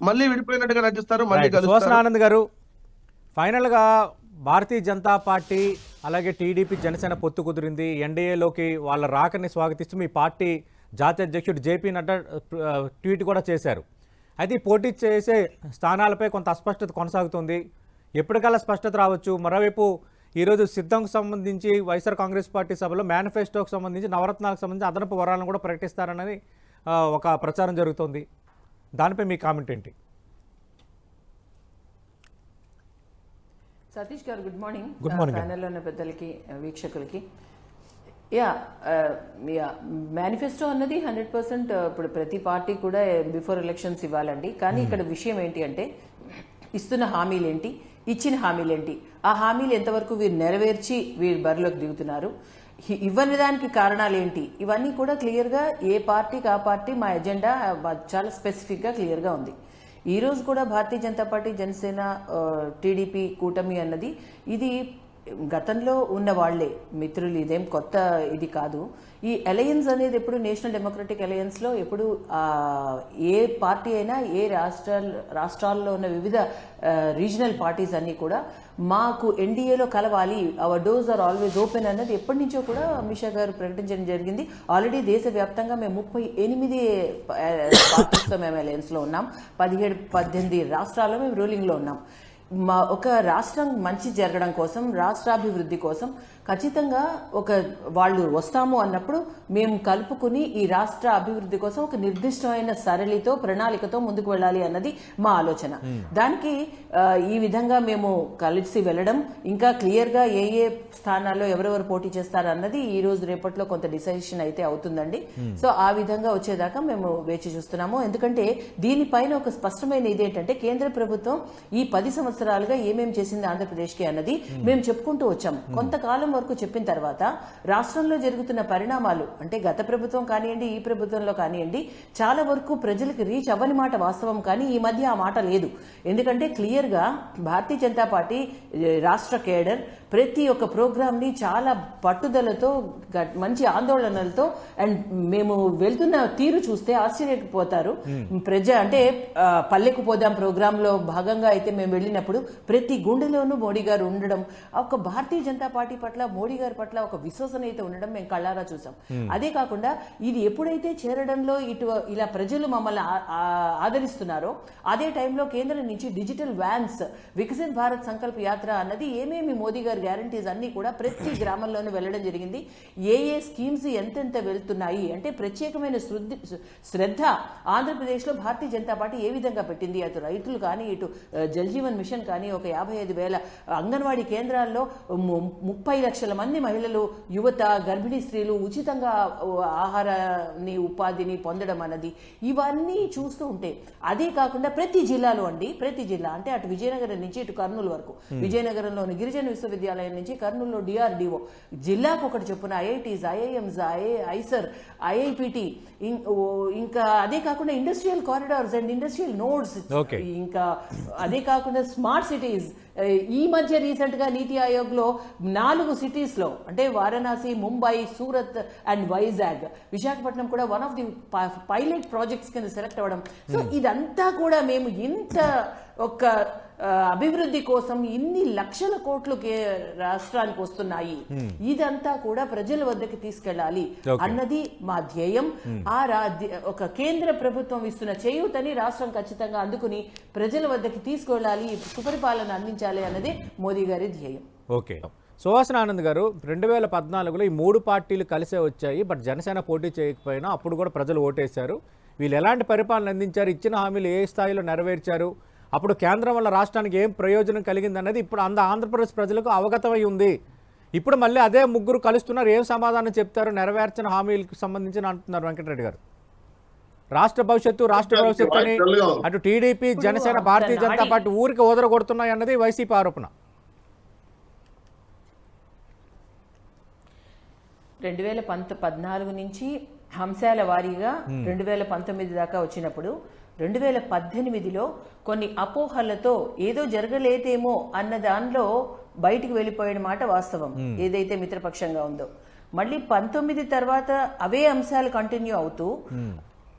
మళ్ళీ విడిపోయినట్టుగా నటిస్తారు మళ్ళీ ఆనంద్ గారు ఫైనల్గా భారతీయ జనతా పార్టీ అలాగే టీడీపీ జనసేన పొత్తు కుదిరింది. ఎన్డీఏలోకి వాళ్ళ రాకని స్వాగతిస్తూ మీ పార్టీ జాతీయ అధ్యక్షుడు జేపీ నడ్డా ట్వీట్ కూడా చేశారు. అయితే ఈ పోటీ చేసే స్థానాలపై కొంత అస్పష్టత కొనసాగుతుంది. ఎప్పటికల్లా స్పష్టత రావచ్చు. మరోవైపు ఈరోజు సిద్ధంకు సంబంధించి వైఎస్ఆర్ కాంగ్రెస్ పార్టీ సభలో మేనిఫెస్టోకి సంబంధించి నవరత్నాలకు సంబంధించి అదనపు వరాలను కూడా ప్రకటిస్తారన్నది ఆ, ఒక ప్రచారం జరుగుతోంది. దానిపై మీ కామెంట్ ఏంటి? సతీష్ గారు గుడ్ మార్నింగ్ morning, ma'am. ప్యానెల్లో ఉన్న పెద్దలకి వీక్షకులకి. యా యా మేనిఫెస్టో అన్నది హండ్రెడ్ పర్సెంట్ ఇప్పుడు ప్రతి పార్టీ కూడా బిఫోర్ ఎలక్షన్స్ ఇవ్వాలండి. కానీ ఇక్కడ విషయం ఏంటి అంటే ఇస్తున్న హామీలు ఏంటి? ఇచ్చిన హామీలు ఏంటి? ఆ హామీలు ఎంతవరకు వీరు నెరవేర్చి వీరు బరిలోకి దిగుతున్నారు? ఇవ్వని దానికి కారణాలు ఏంటి ఇవన్నీ కూడా క్లియర్గా ఏ పార్టీకి ఆ పార్టీ మా ఎజెండా చాలా స్పెసిఫిక్గా క్లియర్గా ఉంది. ఈరోజు కూడా భారతీయ జనతా పార్టీ జనసేన టీడీపీ కూటమి అన్నది ఇది గతంలో ఉన్న వాళ్ళే మిత్రులు ఇదేం కొత్త ఇది కాదు. ఈ అలయన్స్ అనేది ఎప్పుడు నేషనల్ డెమోక్రటిక్ అలయన్స్లో ఎప్పుడు ఏ పార్టీ అయినా ఏ రాష్ట్ర రాష్ట్రాల్లో ఉన్న వివిధ రీజనల్ పార్టీస్ అన్నీ కూడా మాకు ఎన్డీఏలో కలవాలి our doors are always open అన్నది ఎప్పటి నుంచో కూడా అమిత్ షా గారు ప్రకటించడం జరిగింది. ఆల్రెడీ దేశవ్యాప్తంగా మేము ముప్పై ఎనిమిది పార్టీస్తో మేము అలయన్స్లో ఉన్నాం. పదిహేడు పద్దెనిమిది రాష్ట్రాల్లో మేము రూలింగ్లో ఉన్నాం. ఒక రాష్ట్రం మంచి జరగడం కోసం రాష్ట్రాభివృద్ధి కోసం ఖచ్చితంగా ఒక వాళ్ళు వస్తాము అన్నప్పుడు మేము కలుపుకుని ఈ రాష్ట్ర అభివృద్ధి కోసం ఒక నిర్దిష్టమైన సరళితో ప్రణాళికతో ముందుకు వెళ్ళాలి అన్నది మా ఆలోచన. దానికి ఆ, ఈ విధంగా మేము కలిసి వెళ్ళడం ఇంకా క్లియర్గా ఏ ఏ స్థానాల్లో ఎవరెవరు పోటీ చేస్తారు అన్నది ఈ రోజు రేపట్లో కొంత డిసైషన్ అయితే అవుతుందండి. సో ఆ విధంగా వచ్చేదాకా మేము వేచి చూస్తున్నాము. ఎందుకంటే దీనిపైన ఒక స్పష్టమైన ఇది ఏంటంటే కేంద్ర ప్రభుత్వం ఈ పది సంవత్సరాలుగా ఏమేం చేసింది ఆంధ్రప్రదేశ్కి అన్నది మేము చెప్పుకుంటూ వచ్చాం. కొంతకాలం వరకు చెప్పిన తర్వాత రాష్ట్రంలో జరుగుతున్న పరిణామాలు అంటే గత ప్రభుత్వం కానివ్వండి ఈ ప్రభుత్వంలో కానివ్వండి చాలా వరకు ప్రజలకు రీచ్ అవ్వని మాట వాస్తవం కానీ ఈ మధ్య ఆ మాట లేదు. ఎందుకంటే క్లియర్గా భారతీయ జనతా పార్టీ రాష్ట్ర కేడర్ ప్రతి ఒక్క ప్రోగ్రామ్ని చాలా పట్టుదలతో మంచి ఆందోళనలతో అండ్ మేము వెళ్తున్న తీరు చూస్తే ఆశ్చర్యపోతారు. ప్రజ అంటే పల్లెకు పోదాం ప్రోగ్రామ్లో భాగంగా అయితే మేము వెళ్ళినప్పుడు ప్రతి గుండెలోనూ మోడీ గారు ఉండడం ఒక భారతీయ జనతా పార్టీ పట్ల మోడీ గారి పట్ల ఒక విశ్వసనీయత ఉండడం మేము కళ్ళారా చూసాం. అదే కాకుండా ఇది ఎప్పుడైతే చేరడంలో ఇటు ఇలా ప్రజలు మమ్మల్ని ఆదరిస్తున్నారో అదే టైంలో కేంద్రం నుంచి డిజిటల్ వ్యాన్స్ వికసిత్ భారత్ సంకల్ప యాత్ర అన్నది ఏమేమి మోదీ గారి గ్యారంటీస్ అన్ని కూడా ప్రతి గ్రామంలోనూ వెళ్ళడం జరిగింది. ఏ ఏ స్కీమ్స్ ఎంతెంత వెళ్తున్నాయి? అంటే ప్రత్యేకమైన శ్రద్ధ ఆంధ్రప్రదేశ్లో భారతీయ జనతా పార్టీ ఏ విధంగా పెట్టింది? అటు రైతులు కానీ ఇటు జల్ జీవన్ మిషన్ కానీ ఒక యాభై ఐదు వేల అంగన్వాడీ కేంద్రాల్లో ముప్పై లక్షల మంది మహిళలు యువత గర్భిణీ స్త్రీలు ఉచితంగా ఆహారాన్ని ఉపాధిని పొందడం అన్నది ఇవన్నీ చూస్తూ ఉంటే అదే కాకుండా ప్రతి జిల్లాలో అండి ప్రతి జిల్లా అంటే అటు విజయనగరం నుంచి ఇటు కర్నూలు వరకు. విజయనగరంలోని గిరిజన విశ్వవిద్యాలయం నుంచి కర్నూలులో డిఆర్డిఓ. జిల్లాకు ఒకటి చొప్పున IITs IIMs IA IISER IIPT ఇంకా అదే కాకుండా industrial corridors and industrial nodes. ఇంకా అదే కాకుండా smart cities ఈ మధ్య రీసెంట్గా నీతి ఆయోగ్లో నాలుగు సిటీస్లో అంటే వారణాసి ముంబై సూరత్ అండ్ వైజాగ్ విశాఖపట్నం కూడా one of the pilot projects కింద సెలెక్ట్ అవ్వడం. సో ఇదంతా కూడా మేము ఇంత ఒక ఆ, అభివృద్ధి కోసం ఇన్ని లక్షల కోట్లు రాష్ట్రానికి వస్తున్నాయి. ఇదంతా కూడా ప్రజల వద్దకి తీసుకెళ్ళాలి Okay. అన్నది మా ధ్యేయం. ఆ రా- ఒక కేంద్ర ప్రభుత్వం ఇస్తున్న చేయూతని రాష్ట్రం ఖచ్చితంగా అందుకుని ప్రజల వద్దకి తీసుకెళ్ళాలి. సుపరిపాలన అందించాలి. అన్నదే మోదీ గారి ధ్యేయం. ఓకే. సువాసన ఆనంద్ గారు రెండు వేల పద్నాలుగులో ఈ మూడు పార్టీలు కలిసే వచ్చాయి బట్ జనసేన పోటీ చేయకపోయినా అప్పుడు కూడా ప్రజలు ఓటేశారు. వీళ్ళు ఎలాంటి పరిపాలన అందించారు ఇచ్చిన హామీలు ఏ స్థాయిలో నెరవేర్చారు అప్పుడు కేంద్రం వల్ల రాష్ట్రానికి ఏం ప్రయోజనం కలిగింది అన్నది ఇప్పుడు అంద ఆంధ్రప్రదేశ్ ప్రజలకు అవగతమై ఉంది. ఇప్పుడు మళ్ళీ అదే ముగ్గురు కలుస్తున్నారు ఏం సమాధానం చెప్తారు నెరవేర్చిన హామీలకు సంబంధించి అంటున్నారు వెంకటరెడ్డి గారు. రాష్ట్ర భవిష్యత్తు రాష్ట్ర భవిష్యత్తు అని అటు టీడీపీ జనసేన భారతీయ జనతా పార్టీ ఊరికి ఓదరగొడుతున్నాయి అన్నది వైసీపీ ఆరోపణ. రెండు వేల పంత పద్నాలుగు నుంచి అంశాల వారీగా రెండు వేల పంతొమ్మిది దాకా వచ్చినప్పుడు రెండు వేల పద్దెనిమిదిలో కొన్ని అపోహలతో ఏదో జరగలేదేమో అన్న దానిలో బయటికి వెళ్ళిపోయిన మాట వాస్తవం. ఏదైతే మిత్రపక్షంగా ఉందో. మళ్ళీ పంతొమ్మిది తర్వాత అవే అంశాలు కంటిన్యూ అవుతూ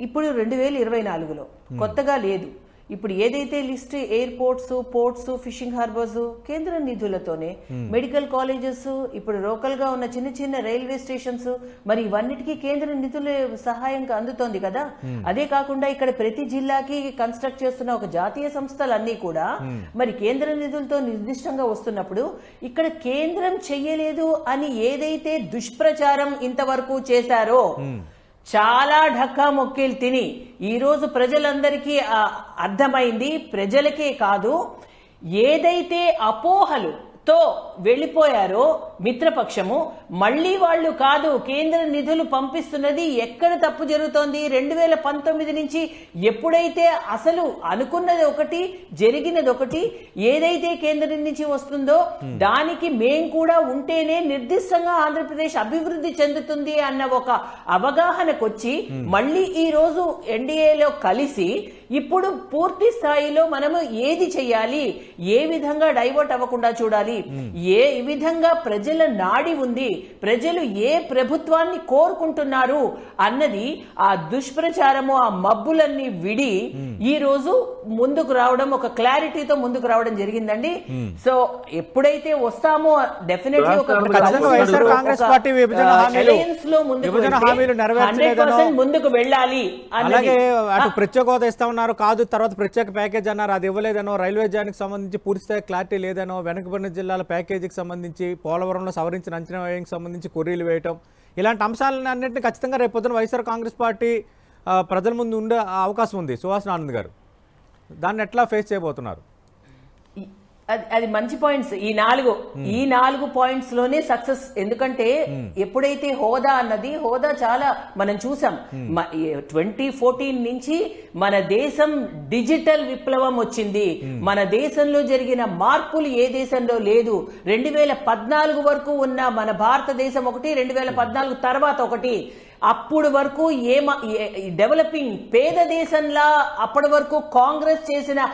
ఇప్పుడు రెండు వేల ఇరవై నాలుగులో. కొత్తగా లేదు. ఇప్పుడు ఏదైతే list airports ports fishing harbours కేంద్ర నిధులతోనే మెడికల్ కాలేజెస్ ఇప్పుడు లోకల్గా ఉన్న చిన్న చిన్న రైల్వే స్టేషన్స్ మరి ఇవన్నిటికీ కేంద్ర నిధుల సహాయం అందుతోంది కదా. అదే కాకుండా ఇక్కడ ప్రతి జిల్లాకి కన్స్ట్రక్ట్ చేస్తున్న ఒక జాతీయ సంస్థలన్నీ కూడా మరి కేంద్ర నిధులతో నిర్దిష్టంగా వస్తున్నప్పుడు ఇక్కడ కేంద్రం చెయ్యలేదు అని ఏదైతే దుష్ప్రచారం ఇంతవరకు చేశారో చాలా ఢక్కా మొక్కీలు తిని ఈరోజు ప్రజలందరికీ అర్థమైంది ప్రజలకే కాదు ఏదైతే అపోహలు తో వెళ్ళిపోయారో మిత్రపక్షము మళ్ళీ వాళ్ళు కాదు కేంద్ర నిధులు పంపిస్తున్నది ఎక్కడ తప్పు జరుగుతోంది? రెండు వేల పంతొమ్మిది నుంచి ఎప్పుడైతే అసలు అనుకున్నది ఒకటి జరిగినది ఒకటి ఏదైతే కేంద్రం నుంచి వస్తుందో దానికి మేం కూడా ఉంటేనే నిర్దిష్టంగా ఆంధ్రప్రదేశ్ అభివృద్ధి చెందుతుంది అన్న ఒక అవగాహనకు వచ్చి మళ్ళీ ఈ రోజు ఎన్డీఏలో కలిసి ఇప్పుడు పూర్తి స్థాయిలో మనము ఏది చేయాలి ఏ విధంగా డైవర్ట్ అవ్వకుండా చూడాలి? ఏ విధంగా ప్రజల నాడి ఉంది ప్రజలు ఏ ప్రభుత్వాన్ని కోరుకుంటున్నారు అన్నది ఆ దుష్ప్రచారము ఆ మబ్బులన్నీ విడి ఈ రోజు ముందుకు రావడం ఒక క్లారిటీతో ముందుకు రావడం జరిగిందండి. సో ఎప్పుడైతే వస్తామో లో ముందుకు విభజన వెళ్తే హామీలు నెరవేర్చలేదనో 100% ముందుకు వెళ్ళాలి. అలాగే అటు ప్రత్యేక హోదా ఇస్తామన్నారు కాదు తర్వాత ప్రత్యేక ప్యాకేజ్ అన్నారు అది ఇవ్వలేదనో రైల్వే జానికి సంబంధించి పూర్తి స్థాయి క్లారిటీ లేదనో వెనుకబడిన జిల్లాల ప్యాకేజీకి సంబంధించి పోలవరంలో సవరించిన అంచనా వ్యయంకి సంబంధించి కొర్రీలు వేయటం. ఇలాంటి అంశాలను అన్నింటినీ ఖచ్చితంగా రేపు పొద్దున వైఎస్ఆర్ కాంగ్రెస్ పార్టీ ప్రజల ముందు ఉండే అవకాశం ఉంది. సుహాస్ ఆనంద్ గారు దాన్ని ఎట్లా ఫేస్ చేయబోతున్నారు? అది అది మంచి పాయింట్స్ ఈ నాలుగు. ఈ నాలుగు పాయింట్స్లోనే సక్సెస్ ఎందుకంటే ఎప్పుడైతే హోదా అన్నది హోదా చాలా మనం చూసాం. ట్వంటీ ఫోర్టీన్ నుంచి మన దేశం డిజిటల్ విప్లవం వచ్చింది. మన దేశంలో జరిగిన మార్పులు ఏ దేశంలో లేదు. రెండు వేల పద్నాలుగు వరకు ఉన్న మన భారతదేశం ఒకటి రెండు వేల పద్నాలుగు తర్వాత ఒకటి. అప్పుడు వరకు ఏమ ఏ- డెవలపింగ్ పేద దేశంలా అప్పటి వరకు కాంగ్రెస్ చేసిన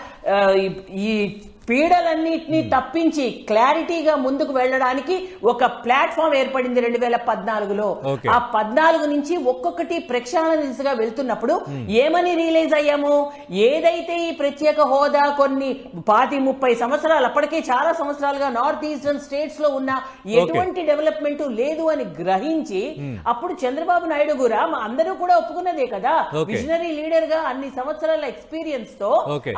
ఈ పీడలన్నిటినీ తప్పించి క్లారిటీగా ముందుకు వెళ్ళడానికి ఒక ప్లాట్ఫామ్ ఏర్పడింది రెండు వేల పద్నాలుగులో. ఆ పద్నాలుగు నుంచి ఒక్కొక్కటి ప్రక్షాళన దిశగా వెళ్తున్నప్పుడు ఏమని రియలైజ్ అయ్యాము ఏదైతే ఈ ప్రత్యేక హోదా కొన్ని పాతి ముప్పై సంవత్సరాలు అప్పటికే చాలా సంవత్సరాలుగా నార్త్ ఈస్టర్న్ స్టేట్స్లో ఉన్న ఎటువంటి డెవలప్మెంట్ లేదు అని గ్రహించి అప్పుడు చంద్రబాబు నాయుడు కూడా మా అందరూ కూడా ఒప్పుకున్నదే కదా. విజనరీ లీడర్గా అన్ని సంవత్సరాల ఎక్స్పీరియన్స్తో.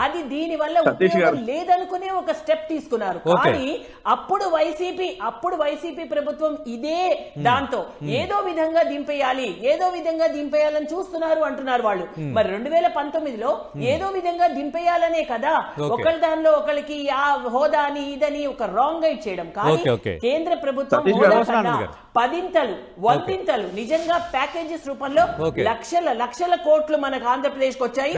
అది దీని వల్ల. ఉపయోగం లేదనుకునే ఒక స్టెప్ తీసుకున్నారు. కానీ అప్పుడు వైసీపీ అప్పుడు వైసీపీ ప్రభుత్వం ఇదే దాంతో. ఏదో విధంగా దింపేయాలి ఏదో విధంగా దింపేయాలని చూస్తున్నారు అంటున్నారు వాళ్ళు. మరి రెండు వేల పంతొమ్మిదిలో ఏదో విధంగా దింపేయాలనే కదా. ఒకళ్ళ దానిలో ఒకళ్ళకి ఆ హోదా అని ఇదని ఒక రాంగ్ గైడ్ చేయడం. కానీ. కేంద్ర ప్రభుత్వం. పదింతలు వందింతలు నిజంగా ప్యాకేజెస్ రూపంలో. లక్షల లక్షల కోట్లు మనకు ఆంధ్రప్రదేశ్కి వచ్చాయి